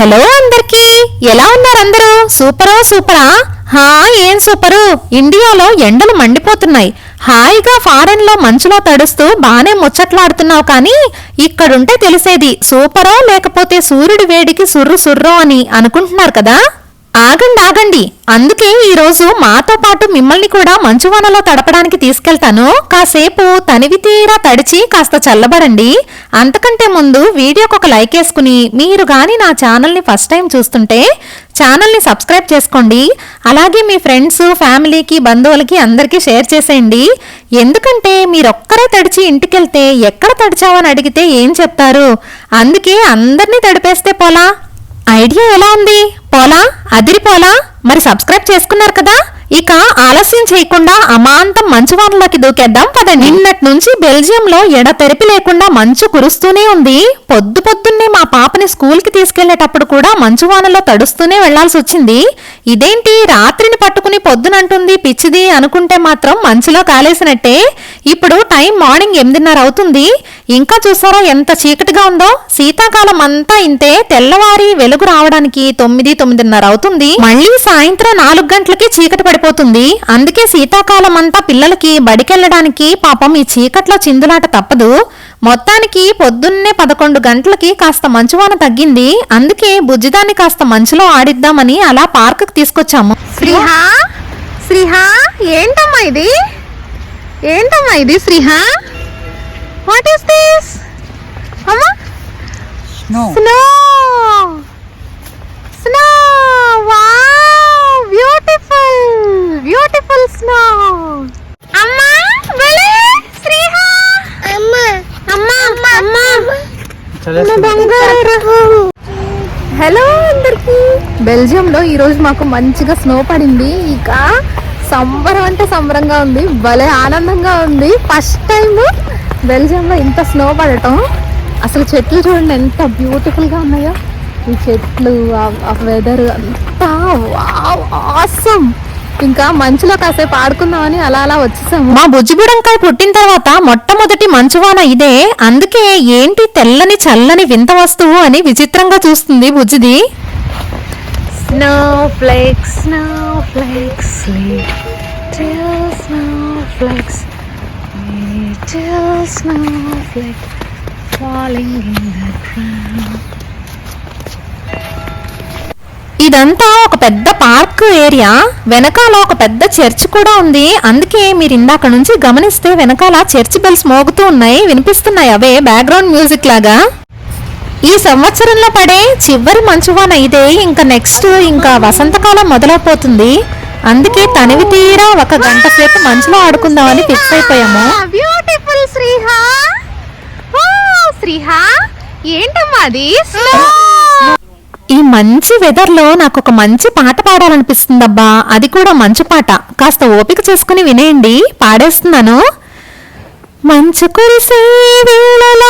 Hello అందరికీ. ఎలా ఉన్నారు అందరూ సూపరా సూపరా? హా ఏం సూపరు? ఇండియాలో ఎండలు మండిపోతున్నాయి. హాయిగా ఫారెన్లో మంచులో తడుస్తూ బానే ముచ్చట్లాడుతున్నావు కానీ ఇక్కడుంటే తెలిసేది సూపరో లేకపోతే సూర్యుడి వేడికి సుర్రు సుర్రో అని అనుకుంటున్నారు కదా? ఆగండి ఆగండి. అందుకే ఈరోజు మాతో పాటు మిమ్మల్ని కూడా మంచువానలో తడపడానికి తీసుకెళ్తాను. కాసేపు తనివి తీరా తడిచి కాస్త చల్లబడండి. అంతకంటే ముందు వీడియోకి ఒక లైక్ వేసుకుని మీరు గాని నా ఛానల్ని ఫస్ట్ టైం చూస్తుంటే ఛానల్ని సబ్స్క్రైబ్ చేసుకోండి. అలాగే మీ ఫ్రెండ్స్ ఫ్యామిలీకి బంధువులకి అందరికీ షేర్ చేసేయండి. ఎందుకంటే మీరొక్కరే తడిచి ఇంటికెళ్తే ఎక్కడ తడిచావని అడిగితే ఏం చెప్తారు? అందుకే అందరినీ తడిపేస్తే పోలా? ఐడియా ఎలా ఉంది? పోలా? అదిరిపోలా? మరి సబ్స్క్రైబ్ చేసుకున్నారు కదా? ఇక ఆలస్యం చేయకుండా అమాంతం మంచు వానలోకి దూకేద్దాం పదండి. నిన్నటి నుంచి బెల్జియం లో ఎడతెరిపి లేకుండా మంచు కురుస్తూనే ఉంది. పొద్దు పొద్దున్నే మా పాపని స్కూల్కి తీసుకెళ్ళేటప్పుడు కూడా మంచు వానలో తడుస్తూనే వెళ్ళాల్సి వచ్చింది. ఇదేంటి? రాత్రిని పట్టుకుని పొద్దునంటుంది పిచ్చిది అనుకుంటే మాత్రం మంచులో కాలేసినట్టే. ఇప్పుడు టైం మార్నింగ్ ఎనిమిదిన్నర అవుతుంది. ఇంకా చూసారా ఎంత చీకటిగా ఉందో? శీతాకాలం అంతా ఇంతే తెల్లవారి వెలుగు రావడానికి తొమ్మిది తొమ్మిదిన్నర అవుతుంది. మళ్ళీ సాయంత్రం నాలుగు గంటలకి చీకటి పడిపోతుంది. అందుకే శీతాకాలం అంతా పిల్లలకి బడికెళ్ళడానికి పాపం ఈ చీకట్లో చిందులాట తప్పదు. మొత్తానికి పొద్దున్నే పదకొండు గంటలకి కాస్త మంచువాన తగ్గింది. అందుకే బుజ్జిదాన్ని కాస్త మంచులో ఆడిద్దామని అలా పార్కుకి తీసుకొచ్చాము. శ్రీహా శ్రీహా ఏంటమ్మా ఇది? ఏంటమ్మా ఇది శ్రీహా వాట్ ఈస్ దిస్ అమ్మా? Snow wow beautiful beautiful snow అమ్మా భలే శ్రీహా అమ్మా అమ్మా అమ్మా హలో అందరికి బెల్జియంలో ఈరోజు మాకు మంచిగా స్నో పడింది. ఇక సంబరం అంటే సంబరంగా ఉంది. భలే ఆనందంగా ఉంది. ఫస్ట్ టైం బెల్జియంలో ఇంత స్నో పడటం. అసలు చెట్లు చూడండి ఎంత బ్యూటిఫుల్గా ఉన్నాయో. ఈ చెట్లు ఆ వెదర్ అంతా ఆసమ్ ఇంకా మంచులో కాసేపు ఆడుకుందామని అలా అలా వచ్చేసాము. మా బుజ్జిబుడంకాయ పుట్టిన తర్వాత మొట్టమొదటి మంచువాన ఇదే. అందుకే ఏంటి తెల్లని చల్లని వింత వస్తువు అని విచిత్రంగా చూస్తుంది బుజ్జిది. Snowflakes, snowflakes, little snowflakes, little snowflakes falling in the ground. ఇదంతా ఒక పెద్ద పార్క్ ఏరియా. వెనకాల ఒక పెద్ద చర్చ్ కూడా ఉంది. అందుకే మీరు ఇందాక నుంచి గమనిస్తే వెనకాల చర్చ్ బెల్స్ మోగుతూ ఉన్నాయి. వినిపిస్తున్నాయి అవే? బ్యాక్గ్రౌండ్ మ్యూజిక్ లాగా. ఈ సంవత్సరంలో పడే చివరి మంచువాన ఇదే. ఇంకా నెక్స్ట్ ఇంకా వసంతకాలం మొదలైపోతుంది. అందుకే తనివి తీరా ఒక గంట సేపు మంచులో ఆడుకుందామని ఫిక్స్ అయిపోయాము. బ్యూటిఫుల్ శ్రీహా శ్రీహా ఏంటమ్మా అది? ఈ మంచి వెదర్లో నాకు ఒక మంచి పాట పాడాలనిపిస్తుందబ్బా. అది కూడా మంచు పాట. కాస్త ఓపిక చేసుకుని వినేయండి. పాడేస్తున్నాను. మంచు కురిసే వేళలో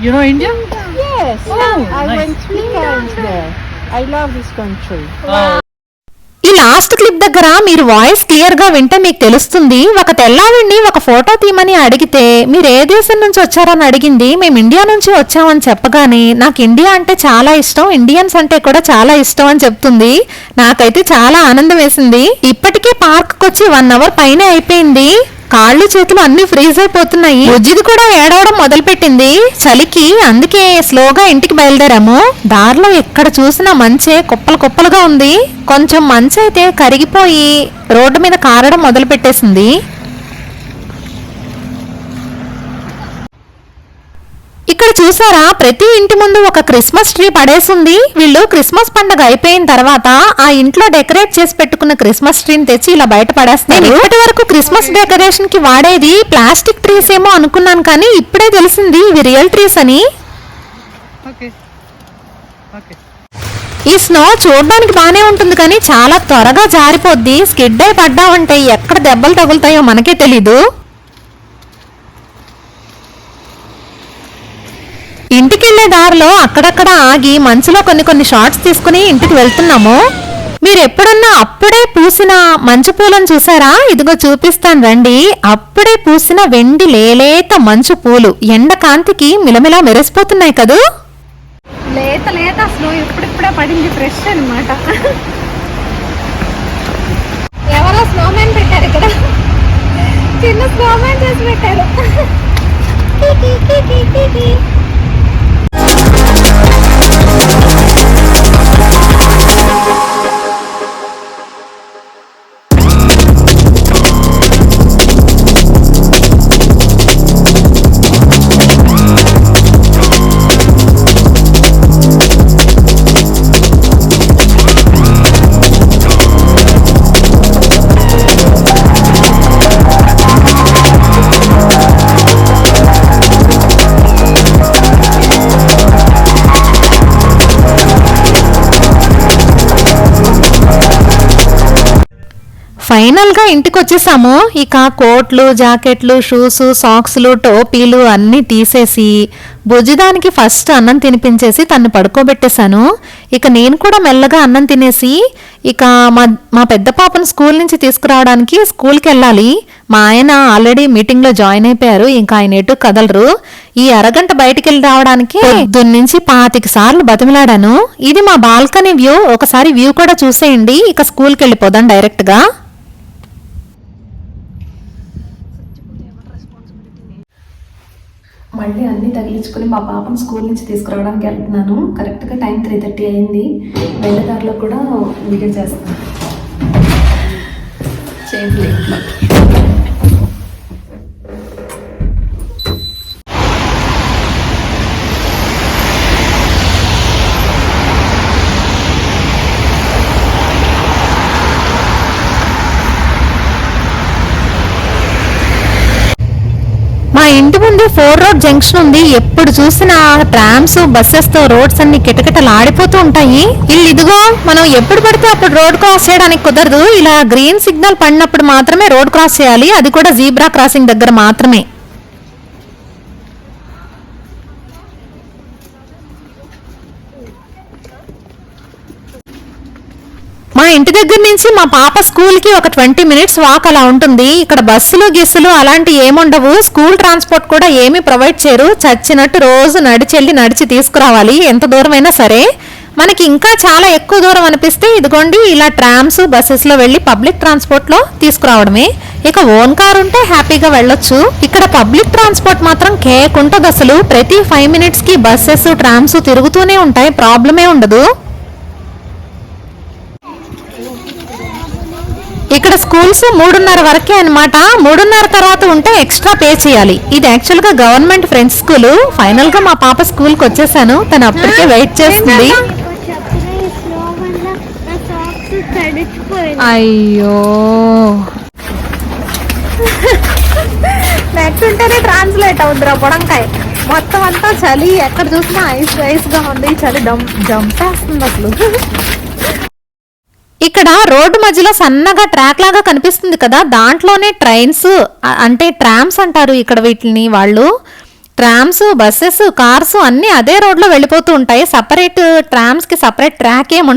You know India? Yes. Oh, I nice. went three times there. I love this country. Oh, ఈ లాస్ట్ క్లిప్ దగ్గర మీరు వాయిస్ క్లియర్గా వింటే మీకు తెలుస్తుంది ఒక తెల్లావిడిని ఒక ఫోటో తీయమని అడిగితే మీరు ఏ దేశం నుంచి వచ్చారని అడిగింది మేము ఇండియా నుంచి వచ్చామని చెప్పగానే నాకు ఇండియా అంటే చాలా ఇష్టం ఇండియన్స్ అంటే కూడా చాలా ఇష్టం అని చెప్తుంది నాకైతే చాలా ఆనందం వేసింది ఇప్పటికే పార్క్ వచ్చి వన్ అవర్ పైనే అయిపోయింది కాళ్ళు చేతులు అన్ని ఫ్రీజ్ అయిపోతున్నాయి. బుజ్జిది కూడా ఏడవడం మొదలుపెట్టింది. చలికి అందుకే స్లోగా ఇంటికి బయలుదేరాము. దారిలో ఎక్కడ చూసినా మంచే కుప్పలు కుప్పలుగా ఉంది. కొంచెం మంచి అయితే కరిగిపోయి రోడ్డు మీద కారడం మొదలు పెట్టేసింది ఇక్కడ చూసారా? ప్రతి ఇంటి ముందు ఒక క్రిస్మస్ ట్రీ పడేసింది. వీళ్ళు క్రిస్మస్ పండుగ అయిపోయిన తర్వాత ఆ ఇంట్లో డెకరేట్ చేసి పెట్టుకున్న క్రిస్మస్ ట్రీని తెచ్చి ఇలా బయట పడేస్తారు. ఇప్పటి వరకు క్రిస్మస్ డెకరేషన్కి వాడేది ప్లాస్టిక్ ట్రీస్ ఏమో అనుకున్నాను కానీ ఇప్పుడే తెలిసింది ఇవి రియల్ ట్రీస్ అని. Okay. Okay. ఈ స్నో చూడడానికి బానే ఉంటుంది కానీ చాలా త్వరగా జారిపోద్ది. స్కిడ్ అయి పడ్డామంటే ఎక్కడ దెబ్బలు తగులుతాయో మనకే తెలీదు. ఇంటికెళ్ళే దారిలో అక్కడక్కడ ఆగి మంచులో కొన్ని కొన్ని షార్ట్స్ తీసుకుని ఇంటికి వెళ్తున్నాము. మీరు ఎప్పుడన్నా అప్పుడే పూసిన మంచు పూలను చూసారా? ఇదిగో చూపిస్తాను రండి. అప్పుడే పూసిన వెండి లేలేత మంచు పూలు ఎండ కాంతికి మిలమిలా మెరిసిపోతున్నాయి కదూ? లేత లేత స్నో ఇప్పుడిప్పుడే పడింది ఫ్రెష్ అనమాట ఎవరో స్నోమ్యాన్ పెట్టారు ఇక్కడ. చిన్న స్నోమ్యాన్ చేసి పెట్టారు. ఫైనల్గా ఇంటికి వచ్చేసాము ఇక కోట్లు జాకెట్లు షూస్ సాక్స్లు టోపీలు అన్నీ తీసేసి భుజిదానికి ఫస్ట్ అన్నం తినిపించేసి తను పడుకోబెట్టేశాను. ఇక నేను కూడా మెల్లగా అన్నం తినేసి ఇక మా మా పెద్ద పాపను స్కూల్ నుంచి తీసుకురావడానికి స్కూల్కి వెళ్ళాలి. మా ఆయన ఆల్రెడీ మీటింగ్లో జాయిన్ అయిపోయారు. ఇంకా ఆయన ఎటు కదలరు. ఈ అరగంట బయటికి వెళ్ళి రావడానికి పొద్దున్న నుంచి పాతిక సార్లు బతిమిలాడాను. ఇది మా బాల్కనీ వ్యూ. ఒకసారి వ్యూ కూడా చూసేయండి. ఇక స్కూల్కి వెళ్ళిపోదాం డైరెక్ట్గా గా మళ్ళీ అన్నీ తగిలించుకుని మా పాపను స్కూల్ నుంచి తీసుకురావడానికి వెళ్తున్నాను. కరెక్ట్గా టైం త్రీ థర్టీ అయింది. వెళ్ళేదారిలో కూడా వీడియో చేస్తాను. చేయట్లేదు మా ఇంటి ముందు ఫోర్ రోడ్ జంక్షన్ ఉంది. ఎప్పుడు చూసినా ట్రామ్స్ బస్సెస్తో రోడ్స్ అన్ని కిటకిటలు ఆడిపోతూ ఉంటాయి. ఇల్లు ఇదిగో మనం ఎప్పుడు పడితే అప్పుడు రోడ్ క్రాస్ చేయడానికి కుదరదు. ఇలా గ్రీన్ సిగ్నల్ పడినప్పుడు మాత్రమే రోడ్ క్రాస్ చేయాలి. అది కూడా జీబ్రా క్రాసింగ్ దగ్గర మాత్రమే. ఇంటి దగ్గర నుంచి మా పాప స్కూల్కి ఒక ట్వంటీ మినిట్స్ వాక్ అలా ఉంటుంది. ఇక్కడ బస్సులు గిస్సులు అలాంటి ఏముండవు. స్కూల్ ట్రాన్స్పోర్ట్ కూడా ఏమీ ప్రొవైడ్ చేయరు. చచ్చినట్టు రోజు నడిచెళ్ళి నడిచి తీసుకురావాలి. ఎంత దూరమైనా సరే. మనకి ఇంకా చాలా ఎక్కువ దూరం అనిపిస్తే ఇదిగోండి ఇలా ట్రామ్స్ బస్సెస్లో వెళ్ళి పబ్లిక్ ట్రాన్స్పోర్ట్లో తీసుకురావడమే. ఇక ఓన్ కార్ ఉంటే హ్యాపీగా వెళ్ళొచ్చు. ఇక్కడ పబ్లిక్ ట్రాన్స్పోర్ట్ మాత్రం కేక్ ఉంటుంది అసలు ప్రతి ఫైవ్ మినిట్స్కి బస్సెస్ ట్రామ్స్ తిరుగుతూనే ఉంటాయి. ప్రాబ్లమే ఉండదు. ఇక్కడ స్కూల్స్ మూడున్నర వరకే అన్నమాట. మూడున్నర తర్వాత ఉంటే ఎక్స్ట్రా పే చేయాలి. ఇది యాక్చువల్గా గవర్నమెంట్ ఫ్రెండ్స్ స్కూల్. ఫైనల్గా మా పాప స్కూల్కి వచ్చేసాను. తను అప్పటికే వెయిట్ చేస్తుంది. అయ్యో. నెట్ ఉంటేనే ట్రాన్స్లేట్ అవుద్దిరా బుడంకాయ. మొత్తం అంతా చలి ఎక్కడ చూసినా ఐస్ ఐస్గా ఉంది. చలి దమ్ జంపేస్తుంది అసలు. ఇక్కడ రోడ్డు మధ్యలో సన్నగా ట్రాక్ లాగా కనిపిస్తుంది కదా దాంట్లోనే ట్రైన్స్ అంటే ట్రామ్స్ అంటారు ఇక్కడ వీటిని వాళ్ళు. ట్రామ్స్ బస్సెస్ కార్స్ అన్నీ అదే రోడ్లో వెళ్ళిపోతూ ఉంటాయి. సపరేట్ ట్రామ్స్కి సపరేట్ ట్రాక్ ఏమి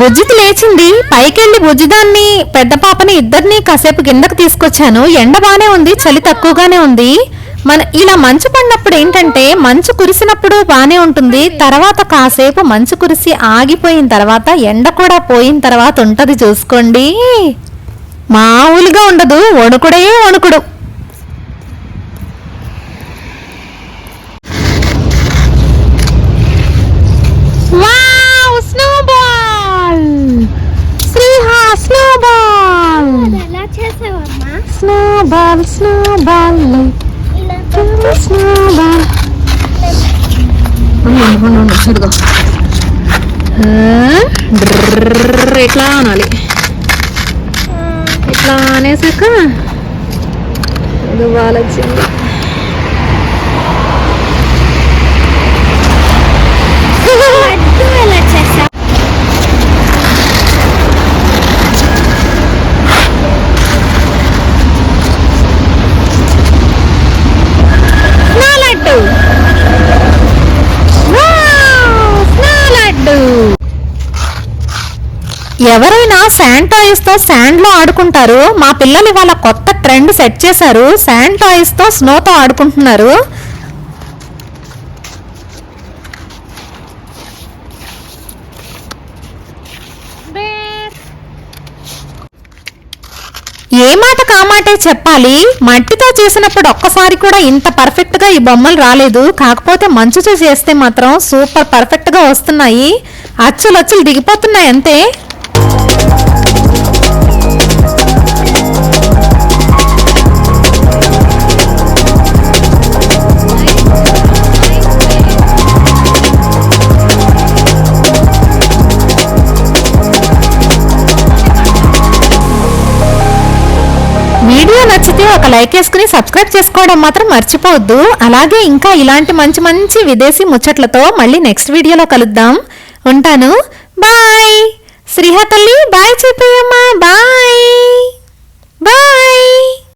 బుజ్జితి లేచింది. పైకెళ్ళి బుజ్జిదాన్ని పెద్ద పాపని ఇద్దరిని కాసేపు కిందకు తీసుకొచ్చాను. ఎండ బానే ఉంది చలి తక్కువగానే ఉంది. మన ఇలా మంచు పడినప్పుడు ఏంటంటే మంచు కురిసినప్పుడు బాగానే ఉంటుంది. తర్వాత కాసేపు మంచు కురిసి ఆగిపోయిన తర్వాత ఎండ కూడా పోయిన తర్వాత ఉంటుంది చూసుకోండి. మామూలుగా ఉండదు వణుకుడే వణుకుడు. వా స్నోబాల్. Snowball snowball. స్నోబాల్. చూడుకో ఎట్లా అనాలి? ఇట్లా అనేసాక? ఇది వాళ్ళొచ్చింది ఎవరైనా శాండ్ టాయిస్తో శాండ్లో ఆడుకుంటారు. మా పిల్లలు ఇవాళ కొత్త ట్రెండ్ సెట్ చేశారు. శాండ్ టాయిస్తో స్నోతో ఆడుకుంటున్నారు. ఏ మాట కామాటే చెప్పాలి? మట్టితో చేసినప్పుడు ఒక్కసారి కూడా ఇంత పర్ఫెక్ట్గా ఈ బొమ్మలు రాలేదు. కాకపోతే మంచుతో చేస్తే మాత్రం సూపర్ పర్ఫెక్ట్గా వస్తున్నాయి. అచ్చులు అచ్చులు దిగిపోతున్నాయి అంతే లైక్ వేసుకుని సబ్స్క్రైబ్ చేసుకోవడం మాత్రం మర్చిపోవద్దు. అలాగే ఇంకా ఇలాంటి మంచి మంచి విదేశీ ముచ్చట్లతో మళ్ళీ నెక్స్ట్ వీడియోలో కలుద్దాం. ఉంటాను. బాయ్. శ్రీహ తల్లి బాయ్ చెప్పేయమ్మా. బాయ్. బాయ్.